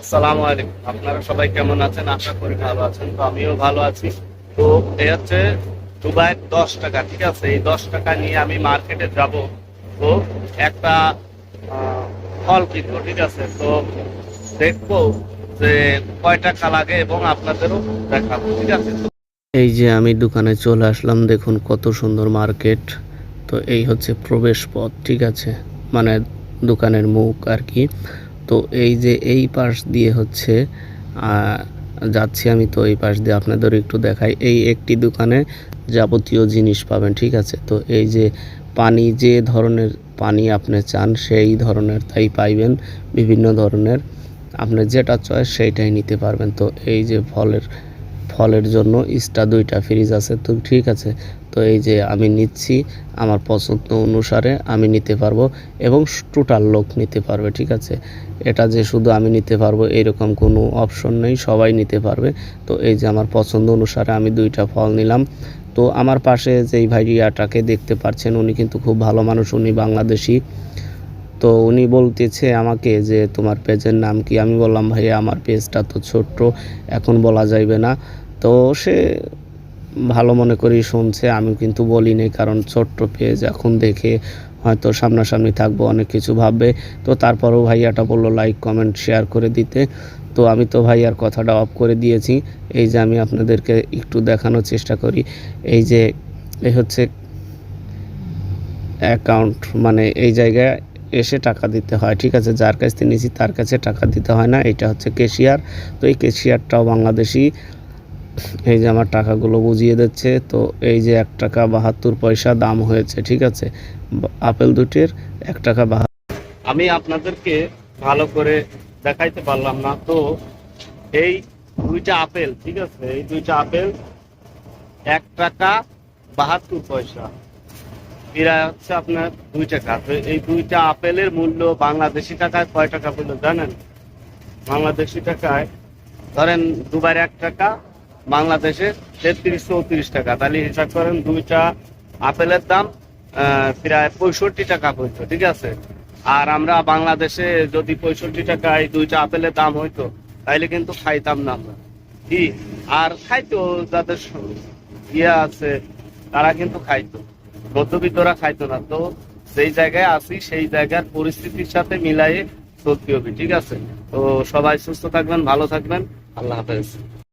আসসালামু আলাইকুম। আপনারা সবাই কেমন আছেন? আশা করি ভালো আছেন। তো আমিও ভালো আছি। তো এই হচ্ছে দুবাইয়ের দশ টাকা, ঠিক আছে? এই দশ টাকা নিয়ে আমি মার্কেটে যাব। তো একটা ফল কিনবো, ঠিক আছে? তো দেখব যে কয় টাকা লাগে এবং আপনাদেরও দেখাবো, ঠিক আছে? এই যে আমি দোকানে চলে আসলাম, দেখুন কত সুন্দর মার্কেট। তো এই হচ্ছে প্রবেশ পথ, ঠিক আছে? মানে দোকানের মুখ আর কি। তো এই যে এই পাশ দিয়ে হচ্ছে যাচ্ছি আমি তো এই পাশ দিয়ে আপনাদের একটু দেখাই। এই একটি দোকানে যাবতীয় জিনিস পাবেন, ঠিক আছে? তো এই যে পানি, যে ধরনের পানি আপনি চান সেই ধরনের তাই পাইবেন, বিভিন্ন ধরনের। আপনি যেটা চয়েস সেইটাই নিতে পারবেন। তো এই যে ফলের ফলের জন্য ইস্টা দুইটা ফ্রিজ আছে। তো ঠিক আছে, তো এই যে আমি নিচ্ছি, আমার পছন্দ অনুসারে আমি নিতে পারব এবং টোটাল লোক নিতে পারবে, ঠিক আছে? এটা যে শুধু আমি নিতে পারব এরকম কোনো অপশন নেই, সবাই নিতে পারবে। তো এই যে আমার পছন্দ অনুসারে আমি দুইটা ফল নিলাম। তো আমার পাশে যেই ভাইয়াটাকে দেখতে পাচ্ছেন, উনি কিন্তু খুব ভালো মানুষ, উনি বাংলাদেশি। তো উনি বলতেছে আমাকে যে, তোমার পেজের নাম কি? আমি বললাম ভাই আমার পেজটা তো ছোট্ট, এখন বলা যাইবে না। তো সে ভালো মনে করি শুনছে আমি কিন্তু বলিনি, কারণ ছোট্ট পেজ, এখন দেখে হয়তো সামনাসামনি থাকব, অনেক কিছু ভাববে। তো তারপরেও ভাইয়াটা বলল লাইক কমেন্ট শেয়ার করে দিতে। তো আমি তো ভাইয়ার কথাটা অফ করে দিয়েছি। এই যে আমি আপনাদেরকে একটু দেখানোর চেষ্টা করি। এই যে, এই হচ্ছে অ্যাকাউন্ট মানে এই জায়গায় এসে টাকা দিতে হয়। ঠিক আছে, যার কাছ থেকে নিয়েছি তার কাছে টাকা দিতে হয় না। এটা হচ্ছে কেশিয়ার তো এই কেশিয়ারটাও বাংলাদেশি। এই যে আমার টাকাগুলো বুঝিয়ে দিচ্ছে। তো এই যে এক টাকা বাহাত্তর পয়সা দাম হয়েছে, ঠিক আছে? আপেল দুটির এক টাকা বাহাত্তর আমি আপনাদেরকে ভালো করে দেখাইতে পারলাম না। তো এই দুইটা আপেল, ঠিক আছে? এই দুইটা আপেল এক টাকা বাহাত্তর পয়সা। এরা হচ্ছে আপনার দুই টাকা তো এই দুইটা আপেলের মূল্য বাংলাদেশি টাকায় কয় টাকা পেল জানেন? বাংলাদেশি টাকায় ধরেন দুবার এক টাকা, বাংলাদেশে তেত্রিশ, চৌত্রিশ টাকা। তাহলে হিসাব করেন দুইটা আপেলের দাম প্রায় পঁয়ষট্টি টাকা পড়তো ঠিক আছে? আর আমরা বাংলাদেশে যদি পঁয়ষট্টি টাকায় দুইটা আপেলের দাম হইতো তাইলে কিন্তু খাইতাম না আমরা। কি? আর খাইতো, যাদের ইয়ে আছে, তারা কিন্তু খাইতো। মধ্যবিত্তরা খাইতো না। তো যেই জায়গায় আছি, সেই জায়গার পরিস্থিতির সাথে মিলাইয়ে চলতে হবে, ঠিক আছে? তো সবাই সুস্থ থাকবেন, ভালো থাকবেন। আল্লাহ হাফেজ।